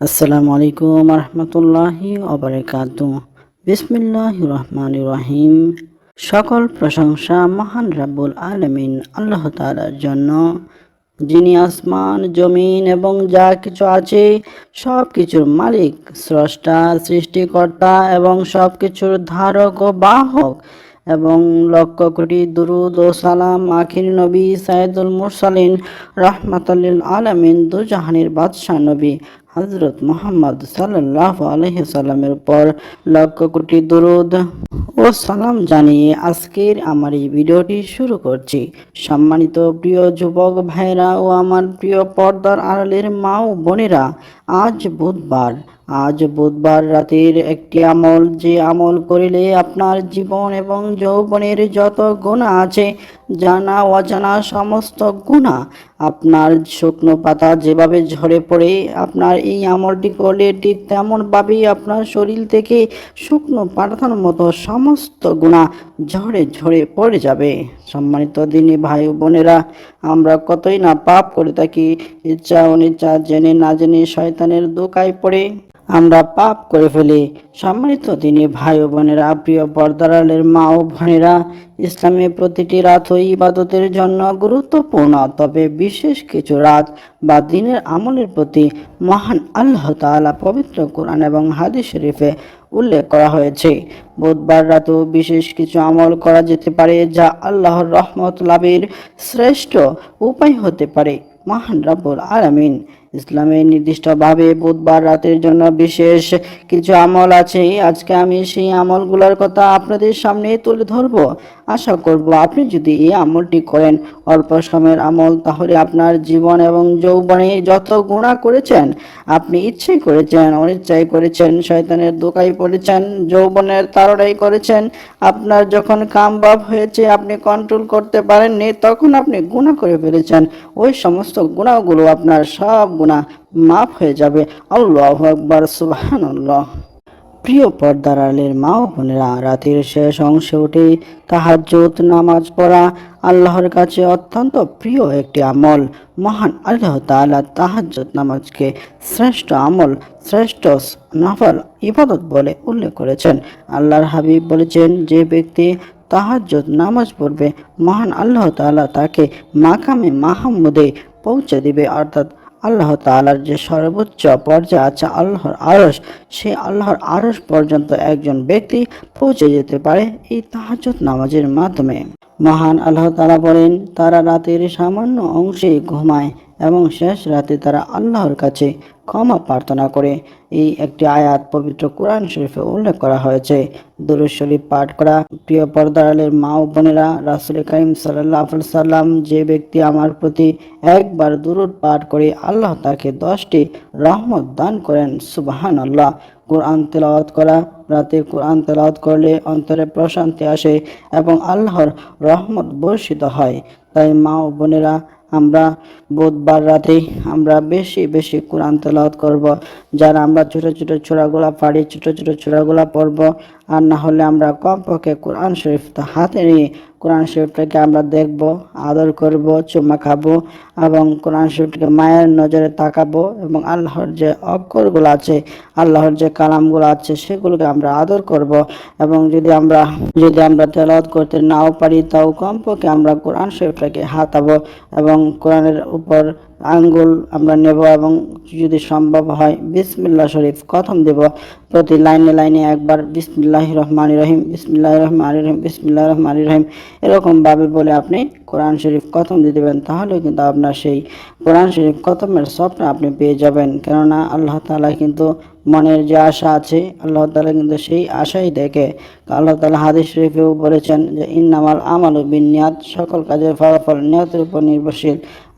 আসসালামু আলাইকুম রহমতুল্লাহি অবরাকাতু বিসমিল্লাহ রহমান রহিম। সকল প্রশংসা মহান রাব্বুল আলমিন আল্লাহ তাআলার জন্য। যিনি আসমান, জমিন এবং যা কিছু আছে সব কিছুর মালিক, স্রষ্টা, সৃষ্টিকর্তা এবং সব কিছুর ধারক ও বাহক এবং লক্ষ কোটি দুরুদ ও সালাম আখির নবী সাইদুল মুরসালিন রহমাতাল্লিল আলমিন, দুজাহানের বাদশাহ নবী। হজরত মোহাম্মদ সাল্লাহ আলহি সাল্লামের উপর লক্ষ কোটি দুরুদ ও সালাম জানিয়ে আজকের আমার এই ভিডিওটি শুরু করছি। সম্মানিত প্রিয় যুবক ভাইরা ও আমার প্রিয় পর্দার আড়ালের মা ও বোনেরা, আজ বুধবার। আজ বুধবার রাতের একটি আমল, যে আমল করিলে আপনার জীবন এবং যৌবনের যত গুণা আছে জানা, অজানা সমস্ত গুণা আপনার শুকনো পাতা যেভাবে ঝরে পড়ে, আপনার এই আমলটি করলে ঠিক তেমনভাবেই আপনার শরীর থেকে শুকনো পাতার মতো সমস্ত গুণা ঝরে ঝরে পড়ে যাবে। সম্মানিত দিনী ভাই বোনেরা, আমরা কতই না পাপ করে থাকি, ইচ্ছা অনিচ্ছা জেনে না জেনে শয়তানের দোকায় পড়ে। আমরা পাপ করে ফেলি। সম্মানিত তিনি ভাই ও বোনেরা, প্রিয় পর্দারালের মা ও বোনেরা ইসলামের প্রতিটি রাত ও ইবাদতের জন্য গুরুত্বপূর্ণ, তবে বিশেষ কিছু রাত বা দিনের আমলের প্রতি মহান আল্লাহ তাআলা পবিত্র কোরআন এবং হাদিস শরীফে উল্লেখ করা হয়েছে। বুধবার রাতেও বিশেষ কিছু আমল করা যেতে পারে যা আল্লাহর রহমত লাভের শ্রেষ্ঠ উপায় হতে পারে। মহান রাব্বুল আলামিন ইসলামের নির্দিষ্টভাবে বুধবার রাতের জন্য বিশেষ কিছু আমল আছে। আজকে আমি সেই আমলগুলোর কথা আপনাদের সামনে তুলে ধরব। আশা করব আপনি যদি এই আমলটি করেন অল্প সময়ের আমল, তাহলে আপনার জীবন এবং যৌবনে যত গুণা করেছেন, আপনি ইচ্ছে করেছেন অনিচ্ছাই করেছেন, শয়তানের দোকাই পড়েছেন, যৌবনের তারণাই করেছেন, আপনার যখন কাম বাপ হয়েছে, আপনি কন্ট্রোল করতে পারেননি, তখন আপনি গুণা করে ফেলেছেন। ওই সমস্ত গুণাগুলো আপনার সব গুণা মাফ হয়ে যাবে। আল্লাহ আকবার সুবাহান প্রিয় পর্দার আলের মা ও বোনেরা, রাতের শেষ অংশে উঠে তাহাজ্জুদ, নামাজ পড়া আল্লাহর কাছে অত্যন্ত প্রিয় একটি আমল। মহান আল্লাহ তাআলা তাহাজ্জুদ, নামাজকে শ্রেষ্ঠ আমল, শ্রেষ্ঠ নফল, ইবাদত বলে উল্লেখ করেছেন। আল্লাহর হাবিব বলেছেন, যে ব্যক্তি তাহাজ্জুদ, নামাজ পড়বে, মহান আল্লাহ তাআলা তাকে মাকামে মাহমুদে পৌঁছে দিবে, অর্থাৎ আল্লাহ তালার যে সর্বোচ্চ পর্যায়ে আছে আল্লাহর আরস সেই আল্লাহর আরস পর্যন্ত একজন ব্যক্তি পৌঁছে যেতে পারে এই তাহাজত নামাজের মাধ্যমে। মহান আল্লাহ তালা বলেন, তারা রাতের সামান্য অংশে ঘুমায় এবং শেষ রাতে তারা আল্লাহর কাছে ক্ষমা প্রার্থনা করে। এই একটি আয়াত পবিত্র কোরআন শরীফে উল্লেখ করা হয়েছে। দুরুদ শরীফ পাঠ করা। প্রিয় পর্দারালের মা ও বোনেরা, রাসুল করিম সাল্লাহ সাল্লাম যে ব্যক্তি আমার প্রতি একবার দুরুদ পাঠ করে আল্লাহ তাকে দশটি রহমত দান করেন সুবাহান আল্লাহ কোরআন তেলাওয়াত করা। রাতে কোরআন তেলাওয়াত করলে অন্তরে প্রশান্তি আসে এবং আল্লাহর রহমত বর্ষিত হয়। তাই মা ও বোনেরা আমরা বুধবার রাতে আমরা বেশি বেশি কোরআন তেলাওয়াত করব, যারা আমরা ছোট ছোট ছোড়াগুলা পাড়ি, ছোট ছোট ছোড়াগুলা পড়ব, আর না হলে আমরা কমপক্ষে কোরআন শরীফটা হাতে নিয়ে, কোরআন শরীফটাকে আমরা দেখব, আদর করব, চুমা খাব এবং কোরআন শরীফটাকে মায়ের নজরে তাকাবো এবং আল্লাহর যে অক্ষরগুলো আছে, আল্লাহর যে কালামগুলো আছে, সেগুলোকে আমরা আদর করব এবং যদি আমরা যদি আমরা তেলাওয়াত করতে নাও পারি, তাও কমপক্ষে আমরা কোরআন শরীফটাকে হাতাবো এবং কোরআনের উপর আঙ্গুল আমরা নেব এবং যদি সম্ভব হয় বিসমিল্লাহ শরীফ কথম দেব। প্রতি লাইনে লাইনে একবার বিসমিল্লাহ রহমান রহিম বিসমিল্লাহ রহমান রহিম বিসমিল্লাহ রহমান রহিম, এরকমভাবে বলে আপনি কোরআন শরীফ কথম দিয়ে দেবেন তাহলে কিন্তু আপনার সেই কোরআন শরীফ কথমের স্বপ্ন আপনি পেয়ে যাবেন। কেননা আল্লাহ তালা কিন্তু মনের যে আশা আছে, আল্লাহ তালা কিন্তু সেই আশাই দেখে। আল্লাহ তালা হাদিস শরীফেও বলেছেন যে, ইন্নামাল আমাল বিনিয়াত সকল কাজের ফলাফল নিয়তের উপর নির্ভরশীল।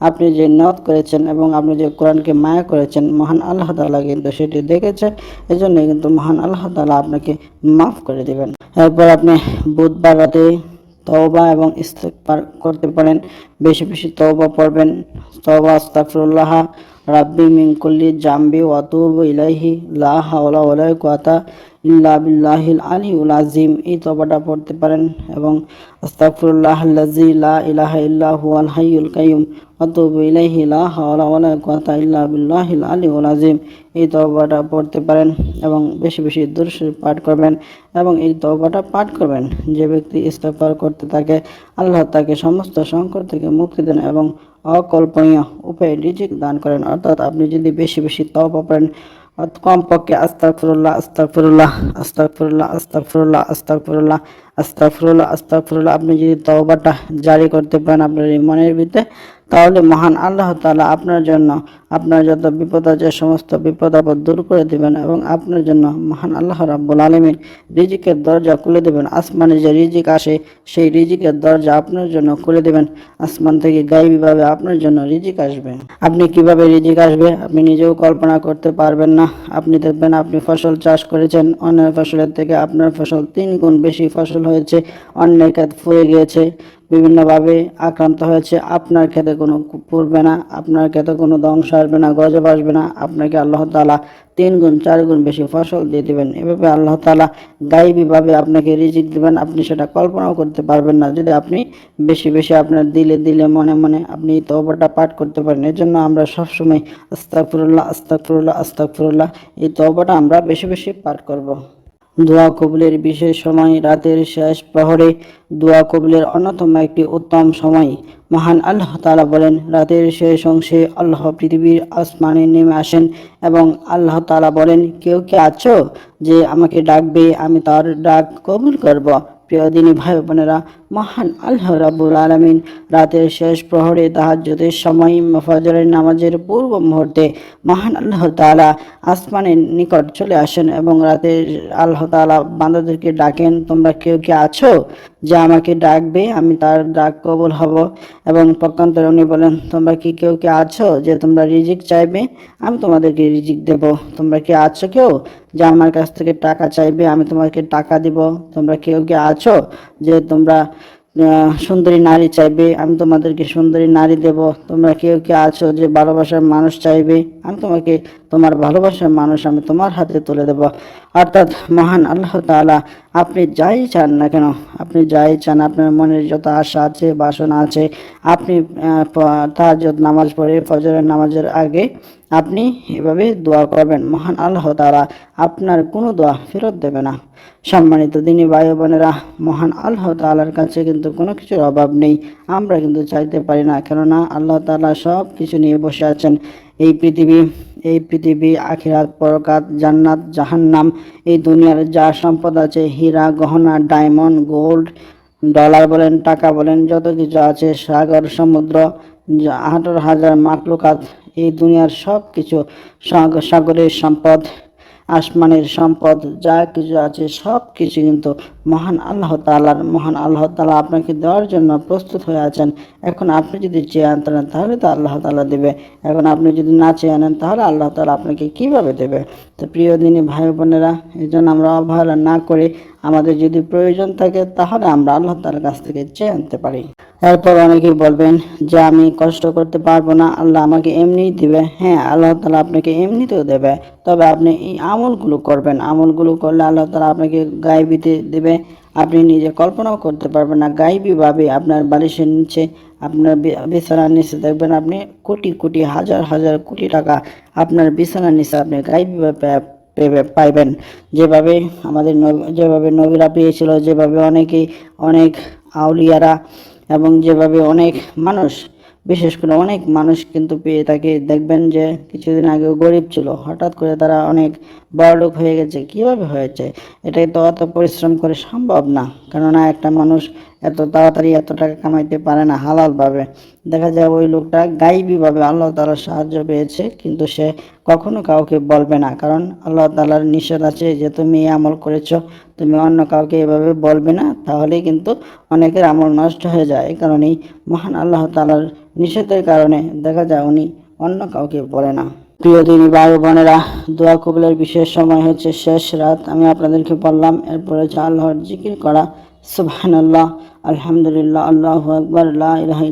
আপনি যে নিয়ত করেছেন এবং আপনি যে কোরআনকে মায়া করেছেন, মহান আল্লাহ তালা কিন্তু সেটি দেখেছেন এই এজন্য কিন্তু মহান আল্লাহ তালা আপনাকে মাফ করে দেবেন। এরপর আপনি বুধবার রাতে তওবা এবং ইস্তেকবার করতে পারেন। বেশি বেশি তওবা পড়বেন। তওবা আস্তাগফিরুল্লাহ। রাব্বি মিনকুল্লি জাম্বি ওয়াতুবু ইলাইহি, লা হাওলা ওয়ালা কুওয়াতা ইল্লা বিল্লাহিল আলিউল আজিম এই তবাটা পড়তে পারেন এবং আস্তাগফিরুল্লাহ আল্লাযী লা ইলাহা ইল্লা হুয়াল হাইয়ুল কাইয়ুম ওয়াতুবু ইলাইহি, লা হাওলা ওয়ালা কুওয়াতা ইল্লা বিল্লাহিল আলিউল আজিম এই তওবাটা পড়তে পারেন এবং বেশি বেশি দূরশরীফ পাঠ করবেন এবং এই তওবাটা পাঠ করবেন। যে ব্যক্তি ইস্তেগফার করতে থাকে, আল্লাহ তাকে সমস্ত সংকট থেকে মুক্তি দেন এবং অকল্পনীয় উপায়ে রিজিক দান করেন। অর্থাৎ আপনি যদি বেশি বেশি তওবা পড়েন কমপক্ষে আস্তাগফিরুল্লাহ আস্তাগফিরুল্লাহ আস্তাগফিরুল্লাহ আস্তাগফিরুল্লাহ আস্তাগফিরুল্লাহ আস্তাগফিরুল্লাহ আস্তাগফিরুল্লাহ। আপনি যদি তওবাটা জারি করতে পারেন আপনার এই মনের ভিতরে তাহলে মহান আল্লাহ তাআলা আপনার জন্য আপনার যত বিপদ আছে, সমস্ত বিপদ আপদ দূর করে দিবেন এবং আপনার জন্য মহান আল্লাহ রাব্বুল আলামিন রিজিকের দরজা খুলে দেবেন। আসমানে যে রিজিক আসে, সেই রিজিকের দরজা আপনার জন্য খুলে দেবেন। আসমান থেকে গাইবীভাবে আপনার জন্য রিজিক আসবে। আপনি কীভাবে রিজিক আসবে? আপনি নিজেও কল্পনা করতে পারবেন না। আপনি দেখবেন আপনি ফসল চাষ করেছেন, অন্যের ফসলের থেকে আপনার ফসল তিন গুণ বেশি ফসল হয়েছে, অন্যের ক্ষেত ফুয়ে গিয়েছে, বিভিন্নভাবে আক্রান্ত হয়েছে। আপনার ক্ষেতে কোনো পড়বে না, আপনার ক্ষেতে কোনো ধ্বংস আসবে না, গজব আসবে না। আপনাকে আল্লাহ তালা তিন গুণ, চার গুণ বেশি ফসল দিয়ে দিবেন। এভাবে আল্লাহ তালা গাইবীভাবে আপনাকে রিজিক দিবেন। আপনি সেটা কল্পনাও করতে পারবেন না। যদি আপনি বেশি বেশি আপনার দিলে দিলে, মনে মনে আপনি এই তওবাটা পাঠ করতে পারেন। এর জন্য আমরা সবসময় আস্তাগফিরুল্লাহ আস্তাগফিরুল্লাহ আস্তাগফিরুল্লাহ, এই তওবাটা আমরা বেশি বেশি পাঠ করব। দোয়া কবুলের বিশেষ সময় রাতের শেষ প্রহরে দোয়া কবুলের অন্যতম একটি উত্তম সময়। মহান আল্লাহ তালা বলেন, রাতের শেষ অংশে আল্লাহ পৃথিবীর আসমানে নেমে আসেন এবং আল্লাহ তালা বলেন, কেউ কে আছো যে আমাকে ডাকবে? আমি তার ডাক কবুল করব। প্রিয় দিনী ভাই বোনেরা, মহান আল্লাহ রাবুল আলমিন, রাতের শেষ প্রহরে তাহার তাহাজ্জুদের সময় ফজরের নামাজের পূর্ব মুহূর্তে মহান আল্লাহ তাআলা আসমানের নিকট চলে আসেন এবং রাতে আল্লাহ তাআলা বান্দাদেরকে ডাকেন, তোমরা কেউ কি আছো যে আমাকে ডাকবে? আমি তার ডাক কবল হব। এবং পক্ষান্তরে উনি বলেন, তোমরা কি কেউ কি আছো যে তোমরা রিজিক চাইবে? আমি তোমাদেরকে রিজিক দেব। তোমরা কি আছো কেউ যে আমার কাছ থেকে টাকা চাইবে, আমি তোমাকে টাকা দিব। তোমরা কেউ কি আছো যে তোমরা সুন্দরী নারী চাইবে? আমি তোমাদেরকে সুন্দরী নারী দেব। তোমরা কেউ কে আছো যে ভালোবাসার মানুষ চাইবে? আমি তোমাকে, তোমার ভালোবাসার মানুষ আমি তোমার হাতে তুলে দেব। অর্থাৎ মহান আল্লাহ তাআলা আপনি যাই চান না কেন, আপনি যাই চান, আপনার মনের যত আশা আছে, বাসনা আছে, আপনি তাহাজ্জুদ নামাজ পড়ে, ফজরের নামাজের আগে আপনি এভাবে দোয়া করবেন। মহান আল্লাহ তাআলা আপনার কোনো দোয়া ফেরত দেবে না। সম্মানিত দিনী ভাই বোনেরা মহান আল্লাহ তালার কাছে কিন্তু কোনো কিছুর অভাব নেই। আমরা কিন্তু চাইতে পারি না, কেননা আল্লাহ তালা সব কিছু নিয়ে বসে আছেন। এই পৃথিবী এই পৃথিবী, আখিরাত পরকাত জান্নাত, জাহান্নাম, এই দুনিয়ার যা সম্পদ আছে, হীরা, গহনা, ডায়মন্ড, গোল্ড, ডলার বলেন, টাকা বলেন, যত কিছু আছে, সাগর, সমুদ্র, আঠারো হাজার মাকলুকাত এই দুনিয়ার সব কিছু সাগ- সাগরের সম্পদ, আসমানের সম্পদ, যা কিছু আছে সব কিছু কিন্তু মহান আল্লাহ তালার মহান আল্লাহ তালা আপনাকে দেওয়ার জন্য প্রস্তুত হয়ে আছেন। এখন আপনি যদি চেয়ে আনতেন তাহলে তো আল্লাহ তালা দেবে। এখন আপনি যদি না চেয়ে আনেন, তাহলে আল্লাহ তালা আপনাকে কীভাবে দেবে? তো প্রিয় দিনী ভাই বোনেরা, এই জন্য আমরা অবহেলা না করে আমাদের যদি প্রয়োজন থাকে, তাহলে আমরা আল্লাহ তার কাছ থেকে চেয়ে আনতে পারি। এরপর অনেকেই বলবেন যে, আমি কষ্ট করতে পারব না, আল্লাহ আমাকে এমনিই দিবে। হ্যাঁ আল্লাহ তালা আপনাকে এমনিতেও দেবে। তবে আপনি এই আমলগুলো করবেন। আমলগুলো করলে আল্লাহ তালা আপনাকে গায়ে বিতে দেবে। আপনি নিজে কল্পনাও করতে পারবেন না। গাইবীভাবে আপনার বালিশের নিচে আপনার বিছানার নিচে দেখবেন আপনি কোটি কোটি, হাজার হাজার কোটি টাকা আপনার বিছানার নিচে আপনি গাইবীভাবে পাইবেন। যেভাবে আমাদের যেভাবে নবীরা পেয়েছিল, যেভাবে অনেকেই অনেক আউলিয়ারা এবং যেভাবে অনেক মানুষ বিশেষ করে অনেক মানুষ কিন্তু পেয়ে থাকে দেখবেন যে কিছুদিন আগে গরিব ছিল। হঠাৎ করে তারা অনেক বড়লোক হয়ে গেছে। কীভাবে হয়েছে? এটাই তো অত পরিশ্রম করে সম্ভব না। কেননা একটা মানুষ এত তাড়াতাড়ি এত টাকা কামাইতে পারে না হালালভাবে। দেখা যায় ওই লোকটা গাইবীভাবে আল্লাহ তালার সাহায্য পেয়েছে, কিন্তু সে কখনো কাউকে বলবে না। কারণ আল্লাহ তালার নিষেধ আছে যে, তুমি এই আমল করেছ, তুমি অন্য কাউকে এভাবে বলবে না, তাহলেই কিন্তু অনেকের আমল নষ্ট হয়ে যায়। এই কারণেই মহান আল্লাহ তালার নিষেধের কারণে দেখা যায় উনি অন্য কাউকে বলে না। প্রিয় দিনী ভাই বোনেরা, দোয়া কবুলের বিশেষ সময় হচ্ছে শেষ রাত। আমি আপনাদেরকে বললাম, এরপরে হচ্ছে আল্লাহর জিকির করা সুবহানাল্লাহ, আলহামদুলিল্লাহ, আল্লাহু আকবার, লা ইলাহা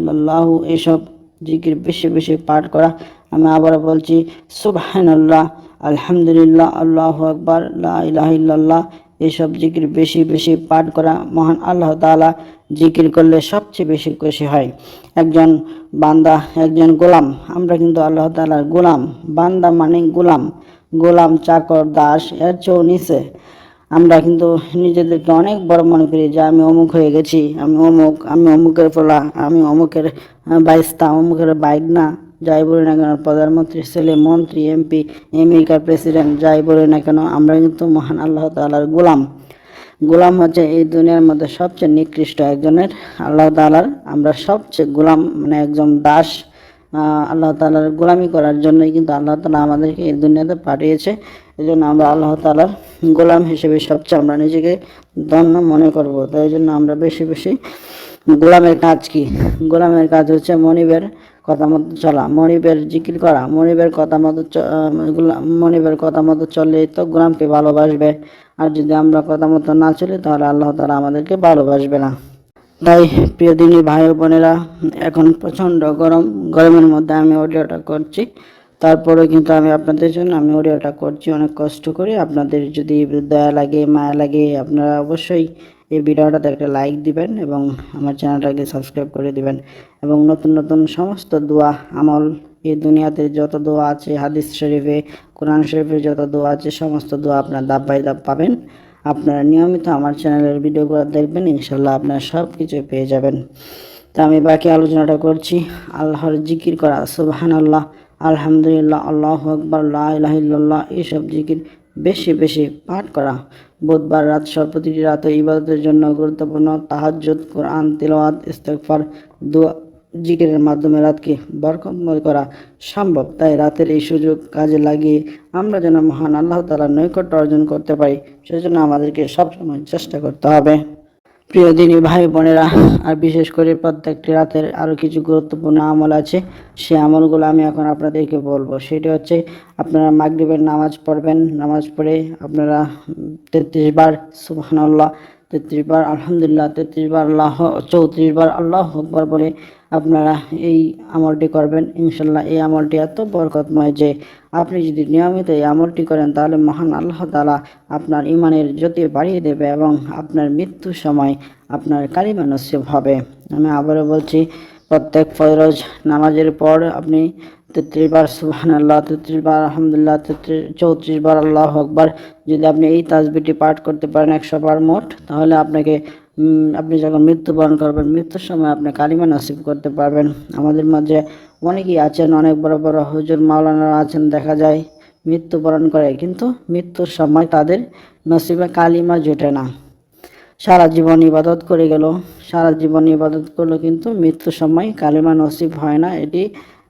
এসব জিকির বেশি বেশি পাঠ করা। আমি আবারও বলছি, সুবহানাল্লাহ, আলহামদুলিল্লাহ, আল্লাহ আকবার ইলাহা ইল্লাল্লাহ জিকির বেশি বেশি পাঠ করা। মহান আল্লাহ তাআলা জিকির করলে সবচেয়ে বেশি খুশি হয়। একজন বান্দা, একজন গোলাম, আমরা কিন্তু আল্লাহ তাআলার গোলাম। বান্দা মানে গোলাম। গোলাম, চাকর, দাস, এর চেয়েও নিচে। আমরা কিন্তু নিজেদেরকে অনেক বড় মনে করি যে আমি অমুক হয়ে গেছি, আমি অমুক, আমি অমুকের ফলা, আমি অমুকের বাইস্তা, অমুকের বাইক না। যাই বলি না কেন, প্রধানমন্ত্রী, ছেলে, মন্ত্রী, এমপি আমেরিকার প্রেসিডেন্ট, যাই বলি না কেন, আমরা কিন্তু মহান আল্লাহ তাআলার গোলাম। গোলাম হচ্ছে এই দুনিয়ার মধ্যে সবচেয়ে নিকৃষ্ট একজনের। আল্লাহ তাআলার আমরা সবচেয়ে গোলাম মানে একজন দাস আল্লাহ তাআলার গোলামি করার জন্যই কিন্তু আল্লাহ তালা আমাদেরকে এই দুনিয়াতে পাঠিয়েছে। এই জন্য আমরা আল্লাহ তাআলার গোলাম হিসেবে সবচেয়ে আমরা নিজেকে ধন্য মনে করব। তাই জন্য আমরা বেশি বেশি গোলামের কাজ কি? গোলামের কাজ হচ্ছে মনিবের কথা মতো চলা, মনিবের জিকির করা, মনিবের কথা মতো মনিবের কথা মতো চললে তো গোলামকে ভালোবাসবে। আর যদি আমরা কথা মতো না চলি, তাহলে আল্লাহ তালা আমাদেরকে ভালোবাসবে না। তাই প্রিয় দিনী ভাই বোনেরা, এখন প্রচণ্ড গরম, গরমের মধ্যে আমি অডিওটা করছি। তারপরে কিন্তু আমি আপনাদের জন্য, আমি অডিওটা করছি, অনেক কষ্ট করে। আপনাদের যদি দয়া লাগে, মায়া লাগে, আপনারা অবশ্যই এই ভিডিওটাতে একটা লাইক দিবেন এবং আমার চ্যানেলটাকে সাবস্ক্রাইব করে দিবেন। এবং নতুন নতুন সমস্ত দোয়া আমল, এই দুনিয়াতে যত দোয়া আছে, হাদিস শরীফে, কোরআন শরীফে যত দোয়া আছে, সমস্ত দোয়া আপনার ধাপ বাই ধাপ পাবেন। আপনারা নিয়মিত আমার চ্যানেলের ভিডিওগুলো দেখবেন ইনশাল্লাহ আপনারা সব কিছু পেয়ে যাবেন। তা আমি বাকি আলোচনাটা করছি। আল্লাহর জিকির করা সুবহান আল্লাহ আলহামদুলিল্লাহ, আল্লাহ আকবর লাহ এইসব জিকির বেশি বেশি পাঠ করা। বুধবার রাত প্রতিটি রাত ইবাদতের জন্য গুরুত্বপূর্ণ তাহাজ্জুদ, কোরআন, তিলাওয়াত, ইস্তেগফার, দোয়া, জিকিরের মাধ্যমে রাতকে বরকতময় করা সম্ভব। তাই রাতের এই সুযোগ কাজে লাগিয়ে আমরা যেন মহান আল্লাহ তাআলার নৈকট্য অর্জন করতে পারি, সেজন্য আমাদেরকে সবসময় চেষ্টা করতে হবে। প্রিয় দিনী ভাই বোনেরা, আর বিশেষ করে প্রত্যেকটি রাতের আরও কিছু গুরুত্বপূর্ণ আমল আছে, সে আমলগুলো আমি এখন আপনাদেরকে বলব। সেটি হচ্ছে, আপনারা মাগরিবের নামাজ পড়বেন, নামাজ পড়ে আপনারা তেত্রিশ বার, সুবহানাল্লাহ, তেত্রিশ বার, আলহামদুলিল্লাহ, তেত্রিশ বার, আল্লাহ, চৌত্রিশ বার, আল্লাহ আকবর বলে আপনারা এই আমলটি করবেন। ইনশাল্লাহ এই আমলটি এত বরকতময় যে আপনি যদি নিয়মিত এই আমলটি করেন, তাহলে মহান আল্লাহ তালা আপনার ইমানের জ্যোতি বাড়িয়ে দেবে এবং আপনার মৃত্যুর সময় আপনার কালিমা নসিব হবে। আমি আবারও বলছি, প্রত্যেক ফরজ নামাজের পর আপনি তেত্রিশ বার সুবহান আল্লাহ তেত্রিশ বার আলহামদুলিল্লাহ, তেত্রিশ, চৌত্রিশ বার আল্লাহ আকবার যদি আপনি এই তাজবিটি পাঠ করতে পারেন একশো বার মোট, তাহলে আপনাকে আপনি যখন মৃত্যুবরণ করবেন, মৃত্যুর সময় আপনি কালিমা নসিব করতে পারবেন। আমাদের মাঝে অনেকেই আছেন, অনেক বড় বড় হুজুর মাওলানারা আছেন, দেখা যায় মৃত্যুবরণ করে, কিন্তু মৃত্যুর সময় তাদের নসিবে কালিমা জোটে না। সারা জীবন ইবাদত করে গেল, সারা জীবন ইবাদত করল, কিন্তু মৃত্যুর সময় কালিমা নসিব হয় না, এটি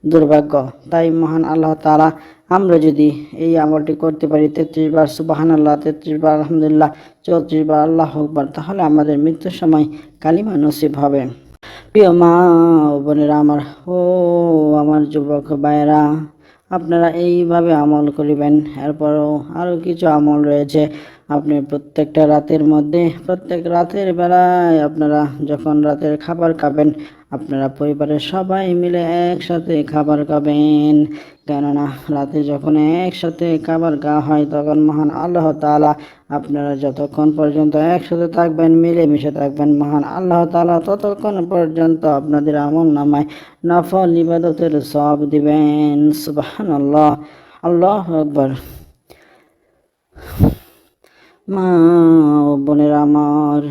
দুর্ভাগ্য। তাই মহান আল্লাহ তাআলা, আমরা যদি এই আমলটি করতে পারি, তেত্রিশ বার সুবাহান আল্লাহ তেত্রিশ বার, আলহামদুলিল্লাহ, চৌত্রিশ বার, আল্লাহ আকবার, তাহলে আমাদের মৃত্যুর সময় কালিমা নসিব হবে। প্রিয় মা বোনেরা, আমার ও আমার যুবক ভাইয়েরা, আপনারা এইভাবে আমল করিবেন। এরপরও আরও কিছু আমল রয়েছে। আপনি প্রত্যেকটা রাতের মধ্যে, প্রত্যেক রাতের বেলায় আপনারা যখন রাতের খাবার খাবেন, আপনারা পরিবারের সবাই মিলে একসাথে খাবার খাবেন। কেননা রাতে যখন একসাথে খাবার খাওয়া হয়, তখন মহান আল্লাহ তাআলা আপনারা যতক্ষণ পর্যন্ত একসাথে থাকবেন, মিলেমিশে থাকবেন, মহান আল্লাহ তাআলা ততক্ষণ পর্যন্ত আপনাদের আমল নামায় নফল ইবাদতের সব দিবেন। সুবহান আল্লাহ আল্লাহ আকবর। মা ও বোনেরা আমার,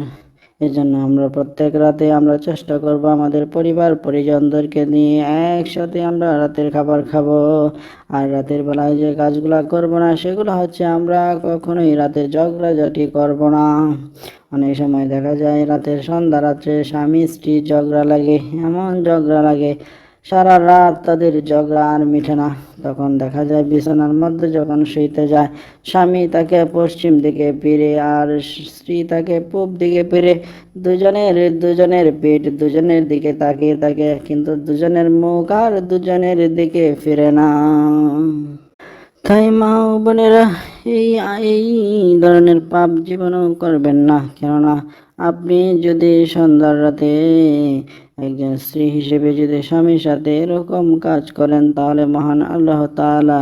এজন্য আমরা প্রত্যেক রাতে আমরা চেষ্টা করব আমাদের পরিবার পরিজনদেরকে নিয়ে একসাথে আমরা রাতের খাবার খাব। আর রাতের বেলায় যে কাজগুলো করব না, সেগুলো হচ্ছে আমরা কখনোই রাতে ঝগড়াঝাটি করব না। অনেক সময় দেখা যায় রাতের সন্ধ্যা রাত্রে স্বামী স্ত্রী ঝগড়া লাগে, এমন ঝগড়া লাগে সারা রাত তাদের ঝগড়া আর মিঠে না। তখন দেখা যায় বিছানার মধ্যে যখন শুইতে যায়, স্বামী তাকে পশ্চিম দিকে ফিরে আর স্ত্রী তাকে পূব দিকে ফিরে। দুজনের দুজনের পেট দুজনের দিকে তাকিয়ে থাকে, কিন্তু দুজনের মুখ আর দুজনের দিকে ফিরে না। তাই মা বোনেরা, এই এই ধরনের পাপ জীবনও করবেন না। কেননা, আপনি যদি সন্ধ্যার রাতে একজন স্ত্রী হিসেবে যদি স্বামীর সাথে এরকম কাজ করেন, তাহলে মহান আল্লাহ তালা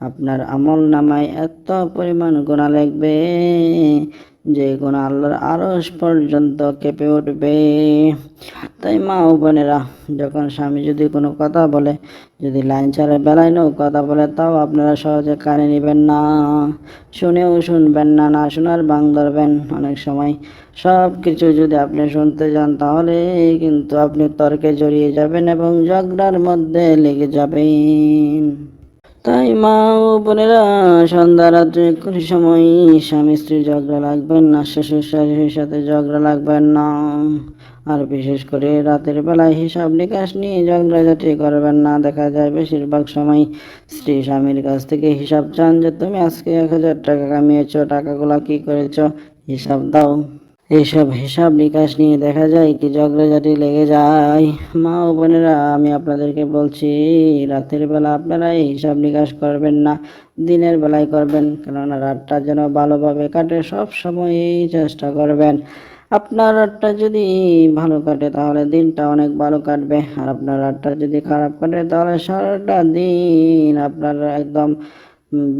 আপনার আমল নামায় এত পরিমাণ গোনা লাগবে যে গুণা আল্লাহর আরস পর্যন্ত কেঁপে উঠবে। তাই মা ও বোনেরা, যখন স্বামী যদি কোনো কথা বলে, যদি লাইন ছাড়া বেলায় নেও কথা বলে, তাও আপনারা সহজে কানে নেবেন না, শুনেও শুনবেন না না শোনার বাং ধরবেন। অনেক সময় সব কিছু যদি আপনি শুনতে যান, তাহলে কিন্তু আপনি তর্কে জড়িয়ে যাবেন এবং ঝগড়ার মধ্যে লেগে যাবেন। তাই মা ও বোনেরা সন্ধ্যা রাত্রে কোনো সময় স্বামী স্ত্রী ঝগড়া লাগবেন না, শ্বশুর শাশুড়ির সাথে ঝগড়া লাগবেন না। আর বিশেষ করে রাতের বেলায় হিসাব নিকাশ নিয়ে ঝগড়াঝাটি করবেন না। দেখা যায় বেশিরভাগ সময় স্ত্রী স্বামীর কাছ থেকে হিসাব চান যে, তুমি আজকে এক হাজার টাকা কামিয়েছ, টাকাগুলো কি করেছ? হিসাব দাও। এইসব হিসাব নিকাশ নিয়ে দেখা যায় কি ঝগড়াঝাটি লেগে যায়। মা ও বোনেরা, আমি আপনাদেরকে বলছি, রাতের বেলা আপনারা এই হিসাব নিকাশ করবেন না, দিনের বেলায় করবেন, কেননা রাতটা যেন ভালোভাবে কাটে, সব সময় চেষ্টা করবেন। আপনার রাতটা যদি ভালো কাটে, তাহলে দিনটা অনেক ভালো কাটবে। আর আপনার রাতটা যদি খারাপ কাটে, তাহলে সারাটা দিন আপনার একদম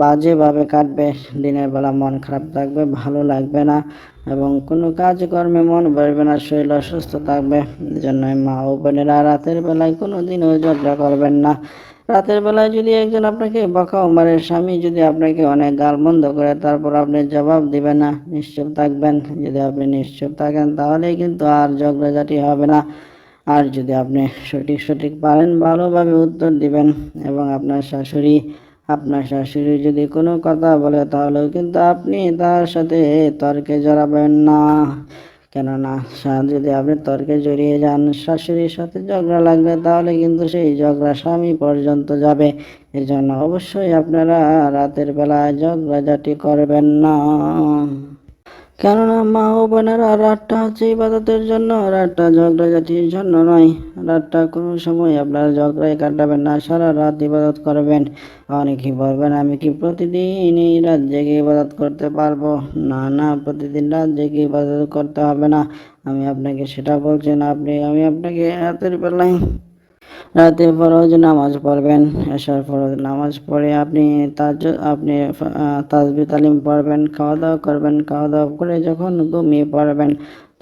বাজেভাবে কাটবে। দিনের বেলা মন খারাপ থাকবে, ভালো লাগবে না। এবং কোনো কাজকর্মে মন বসবে না, শরীর অসুস্থ থাকবে। এই জন্য মা ও বোনেরা রাতের বেলায় কোনো দিনও ঝগড়া করবেন না। রাতের বেলায় যদি একজন আপনাকে বকাও মারে, স্বামী যদি আপনাকে অনেক গাল বন্ধ করে, তারপর আপনি জবাব দিবেন না, নিশ্চুপ থাকবেন। যদি আপনি নিশ্চুপ থাকেন তাহলে কিন্তু আর ঝগড়াঝাটি হবে না। আর যদি আপনি সঠিক সঠিক পারেন, ভালোভাবে উত্তর দিবেন এবং আপনার শাশুড়ি আপনার শাশুড়ি যদি কোনো কথা বলে, তাহলেও কিন্তু আপনি তার সাথে তর্কে জড়াবেন না। কেননা যদি আপনি তর্কে জড়িয়ে যান, শাশুড়ির সাথে ঝগড়া লাগবে, তাহলে কিন্তু সেই ঝগড়া স্বামী পর্যন্ত যাবে। এজন্য অবশ্যই আপনারা রাতের বেলায় ঝগড়াঝাটি করবেন না। কেননা মা ও বোনেরা রাতটা হচ্ছে ইবাদতের জন্য, রাতটা ঝগড়াঝাটির জন্য নয়। রাতটা কোনো সময় আপনারা ঝগড়ায় কাটাবেন না, সারা রাত ইবাদত করবেন। অনেকে বলবেন, আমি কি প্রতিদিন এই রাত জেগে ইবাদত করতে পারব? না না, প্রতিদিন রাত জেগে ইবাদত করতে হবে না। আমি আপনাকে সেটা বলছি না, আপনি, আমি আপনাকে রাতের বেলায় রাতে ফরজ নামাজ পড়বেন, এশার ফরজ নামাজ পড়ে আপনি তাজ আপনি তাজবি তালিম পড়বেন, খাওয়া দাওয়া করবেন, খাওয়া দাওয়া করে যখন ঘুমিয়ে পড়বেন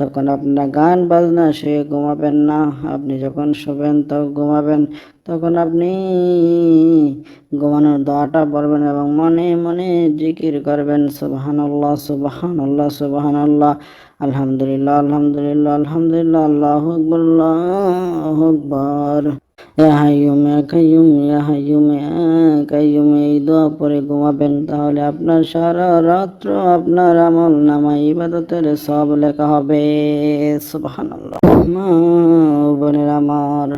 তখন আপনার গান বাজনা, সে ঘুমাবেন না। আপনি যখন শোবেন তখন ঘুমাবেন। তখন আপনি ঘুমানোর দোয়াটা পড়বেন এবং মনে মনে জিকির করবেন, সুবহানাল্লাহ সুবহানাল্লাহ সুবহানাল্লাহ। আলহামদুলিল্লাহ আলহামদুলিল্লাহ আলহামদুলিল্লাহ, আল্লাহু আকবার আল্লাহু আকবার। ইয়া হাইয়ুম ইয়া কাইয়ুম ইয়া হাইয়ুম ইয়া কাইয়ুম এই দোয়া পরে ঘুমাবেন তাহলে আপনার সারা রাত্র আপনার আমল নামা ইবাদতের সব লেখা হবে। সুবহানাল্লাহ। মা বোনের আমার